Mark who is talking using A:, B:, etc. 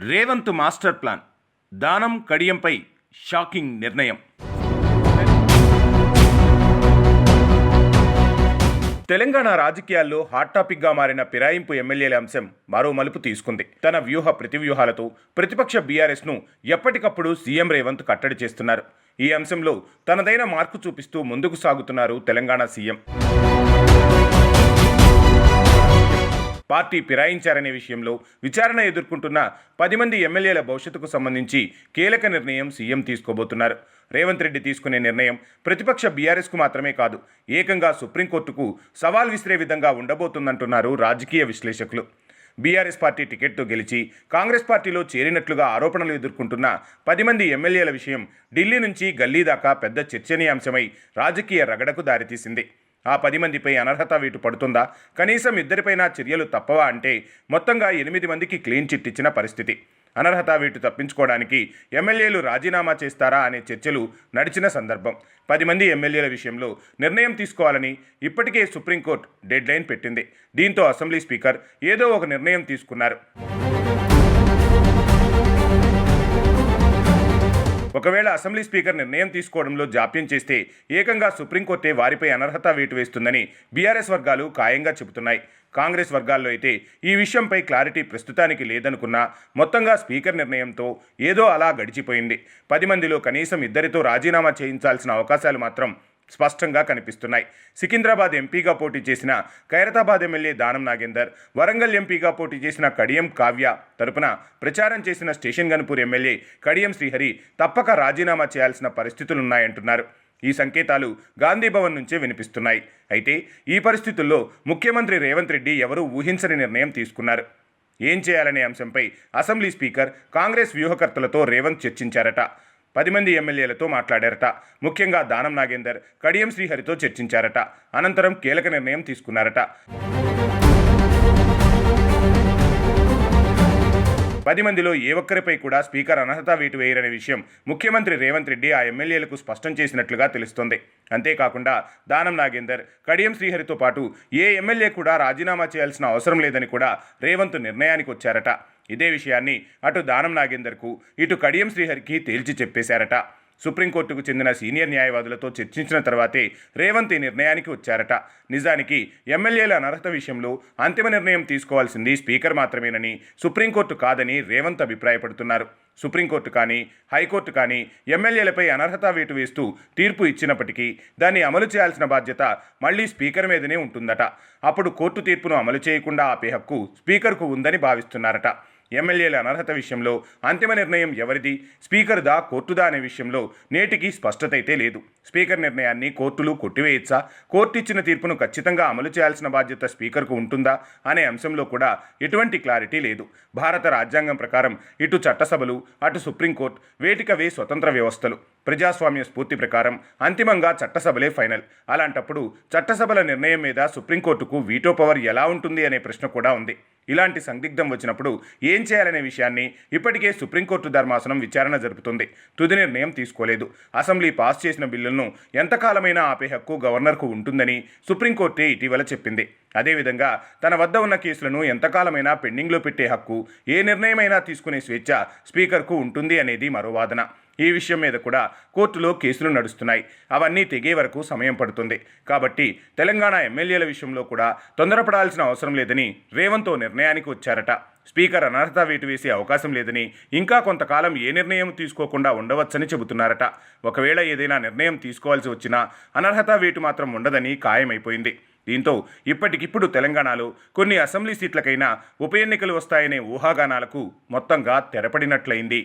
A: Revanth master plan. దానం కడియంపై shocking నిర్ణయం. తెలంగాణ రాజకీయాల్లో హాట్ టాపిక్గా మారిన ఫిరాయింపు ఎమ్మెల్యేల అంశం మరో మలుపు తీసుకుంది. తన వ్యూహ ప్రతివ్యూహాలతో ప్రతిపక్ష బీఆర్ఎస్ను ఎప్పటికప్పుడు సీఎం రేవంత్ కట్టడి చేస్తున్నారు. ఈ అంశంలో తనదైన మార్కు చూపిస్తూ ముందుకు సాగుతున్నారు తెలంగాణ సీఎం. పార్టీ ఫిరాయించారనే విషయంలో విచారణ ఎదుర్కొంటున్న పది మంది ఎమ్మెల్యేల భవిష్యత్తుకు సంబంధించి కీలక నిర్ణయం సీఎం తీసుకోబోతున్నారు. రేవంత్ రెడ్డి తీసుకునే నిర్ణయం ప్రతిపక్ష బీఆర్ఎస్కు మాత్రమే కాదు ఏకంగా సుప్రీంకోర్టుకు సవాల్ విసిరే విధంగా ఉండబోతుందంటున్నారు రాజకీయ విశ్లేషకులు. బీఆర్ఎస్ పార్టీ టికెట్తో గెలిచి కాంగ్రెస్ పార్టీలో చేరినట్లుగా ఆరోపణలు ఎదుర్కొంటున్న పది మంది ఎమ్మెల్యేల విషయం ఢిల్లీ నుంచి గల్లీ దాకా పెద్ద చర్చనీయాంశమై రాజకీయ రగడకు దారితీసింది. ఆ పది మందిపై అనర్హత వీటు పడుతుందా? కనీసం ఇద్దరిపైన చర్యలు తప్పవా అంటే మొత్తంగా ఎనిమిది మందికి క్లీన్ చిట్ ఇచ్చిన పరిస్థితి. అనర్హత వీటు తప్పించుకోవడానికి ఎమ్మెల్యేలు రాజీనామా చేస్తారా అనే చర్చలు నడిచిన సందర్భం. పది మంది ఎమ్మెల్యేల విషయంలో నిర్ణయం తీసుకోవాలని ఇప్పటికే సుప్రీంకోర్టు డెడ్లైన్ పెట్టింది. దీంతో అసెంబ్లీ స్పీకర్ ఏదో ఒక నిర్ణయం తీసుకున్నారు. ఒకవేళ అసెంబ్లీ స్పీకర్ నిర్ణయం తీసుకోవడంలో జాప్యం చేస్తే ఏకంగా సుప్రీంకోర్టే వారిపై అనర్హత వేటు వేస్తుందని బీఆర్ఎస్ వర్గాలు ఖాయంగా చెబుతున్నాయి. కాంగ్రెస్ వర్గాల్లో అయితే ఈ విషయంపై క్లారిటీ ప్రస్తుతానికి లేదనుకున్నా మొత్తంగా స్పీకర్ నిర్ణయంతో ఏదో అలా గడిచిపోయింది. పది మందిలో కనీసం ఇద్దరితో రాజీనామా చేయించాల్సిన అవకాశాలు మాత్రం స్పష్టంగా కనిపిస్తున్నాయి. సికింద్రాబాద్ ఎంపీగా పోటీ చేసిన ఖైరతాబాద్ ఎమ్మెల్యే దానం నాగేందర్ వరంగల్ ఎంపీగా పోటీ చేసిన కడియం కావ్య తరపున ప్రచారం చేసిన స్టేషన్ గన్పూర్ ఎమ్మెల్యే కడియం శ్రీహరి తప్పక రాజీనామా చేయాల్సిన పరిస్థితులున్నాయంటున్నారు. ఈ సంకేతాలు గాంధీభవన్ నుంచే వినిపిస్తున్నాయి. అయితే ఈ పరిస్థితుల్లో ముఖ్యమంత్రి రేవంత్ రెడ్డి ఎవరూ ఊహించని నిర్ణయం తీసుకున్నారు. ఏం చేయాలనే అంశంపై అసెంబ్లీ స్పీకర్ కాంగ్రెస్ వ్యూహకర్తలతో రేవంత్ చర్చించారట. పది మంది ఎమ్మెల్యేలతో మాట్లాడారట. ముఖ్యంగా దానం నాగేందర్ కడియం శ్రీహరితో చర్చించారట. అనంతరం కీలక నిర్ణయం తీసుకున్నారట. పది మందిలో ఏ ఒక్కరిపై కూడా స్పీకర్ అనర్హత వేటు వేయరనే విషయం ముఖ్యమంత్రి రేవంత్ రెడ్డి ఆ ఎమ్మెల్యేలకు స్పష్టం చేసినట్లుగా తెలుస్తోంది. అంతేకాకుండా దానం నాగేందర్ కడియం శ్రీహరితో పాటు ఏ ఎమ్మెల్యే కూడా రాజీనామా చేయాల్సిన అవసరం లేదని కూడా రేవంత్ నిర్ణయానికి వచ్చారట. ఇదే విషయాన్ని అటు దానం నాగేందర్కు ఇటు కడియం శ్రీహరికి తేల్చి చెప్పేశారట. సుప్రీంకోర్టుకు చెందిన సీనియర్ న్యాయవాదులతో చర్చించిన తర్వాతే రేవంత్ ఈ నిర్ణయానికి వచ్చారట. నిజానికి ఎమ్మెల్యేల అనర్హత విషయంలో అంతిమ నిర్ణయం తీసుకోవాల్సింది స్పీకర్ మాత్రమేనని సుప్రీంకోర్టు కాదని రేవంత్ అభిప్రాయపడుతున్నారు. సుప్రీంకోర్టు కానీ హైకోర్టు కానీ ఎమ్మెల్యేలపై అనర్హత వేటు వేస్తూ తీర్పు ఇచ్చినప్పటికీ దాన్ని అమలు చేయాల్సిన బాధ్యత మళ్ళీ స్పీకర్ మీదనే ఉంటుందట. అప్పుడు కోర్టు తీర్పును అమలు చేయకుండా ఆపే హక్కు స్పీకర్కు ఉందని భావిస్తున్నారట. ఎమ్మెల్యేల అనర్హత విషయంలో అంతిమ నిర్ణయం ఎవరిది? స్పీకర్దా కోర్టుదా అనే విషయంలో నేటికి స్పష్టత అయితే లేదు. స్పీకర్ నిర్ణయాన్ని కోర్టులు కొట్టివేయచ్చా? కోర్టు ఇచ్చిన తీర్పును ఖచ్చితంగా అమలు చేయాల్సిన బాధ్యత స్పీకర్కు ఉంటుందా? అనే అంశంలో కూడా ఎటువంటి క్లారిటీ లేదు. భారత రాజ్యాంగం ప్రకారం ఇటు చట్టసభలు అటు సుప్రీంకోర్టు వేటికవే స్వతంత్ర వ్యవస్థలు. ప్రజాస్వామ్య స్ఫూర్తి ప్రకారం అంతిమంగా చట్టసభలే ఫైనల్. అలాంటప్పుడు చట్టసభల నిర్ణయం మీద సుప్రీంకోర్టుకు వీటో పవర్ ఎలా ఉంటుంది అనే ప్రశ్న కూడా ఉంది. ఇలాంటి సందిగ్ధం వచ్చినప్పుడు ఏం చేయాలనే విషయాన్ని ఇప్పటికే సుప్రీంకోర్టు ధర్మాసనం విచారణ జరుపుతుంది. తుది నిర్ణయం తీసుకోలేదు. అసెంబ్లీ పాస్ చేసిన బిల్లులను ఎంతకాలమైనా ఆపే హక్కు గవర్నర్కు ఉంటుందని సుప్రీంకోర్టే ఇటీవల చెప్పింది. అదేవిధంగా తన వద్ద ఉన్న కేసులను ఎంతకాలమైనా పెండింగ్లో పెట్టే హక్కు ఏ నిర్ణయమైనా తీసుకునే స్వేచ్ఛ స్పీకర్కు ఉంటుంది అనేది మరో వాదన. ఈ విషయం మీద కూడా కోర్టులో కేసులు నడుస్తున్నాయి. అవన్నీ తెగే వరకు సమయం పడుతుంది. కాబట్టి తెలంగాణ ఎమ్మెల్యేల విషయంలో కూడా తొందరపడాల్సిన అవసరం లేదని రేవంతో నిర్ణయానికి వచ్చారట. స్పీకర్ అనర్హత వేటు వేసే అవకాశం లేదని ఇంకా కొంతకాలం ఏ నిర్ణయం తీసుకోకుండా ఉండవచ్చని చెబుతున్నారట. ఒకవేళ ఏదైనా నిర్ణయం తీసుకోవాల్సి వచ్చినా అనర్హత వేటు మాత్రం ఉండదని ఖాయమైపోయింది. దీంతో ఇప్పటికిప్పుడు తెలంగాణలో కొన్ని అసెంబ్లీ సీట్లకైనా ఉప ఎన్నికలు వస్తాయనే ఊహాగానాలకు మొత్తంగా తెరపడినట్లయింది.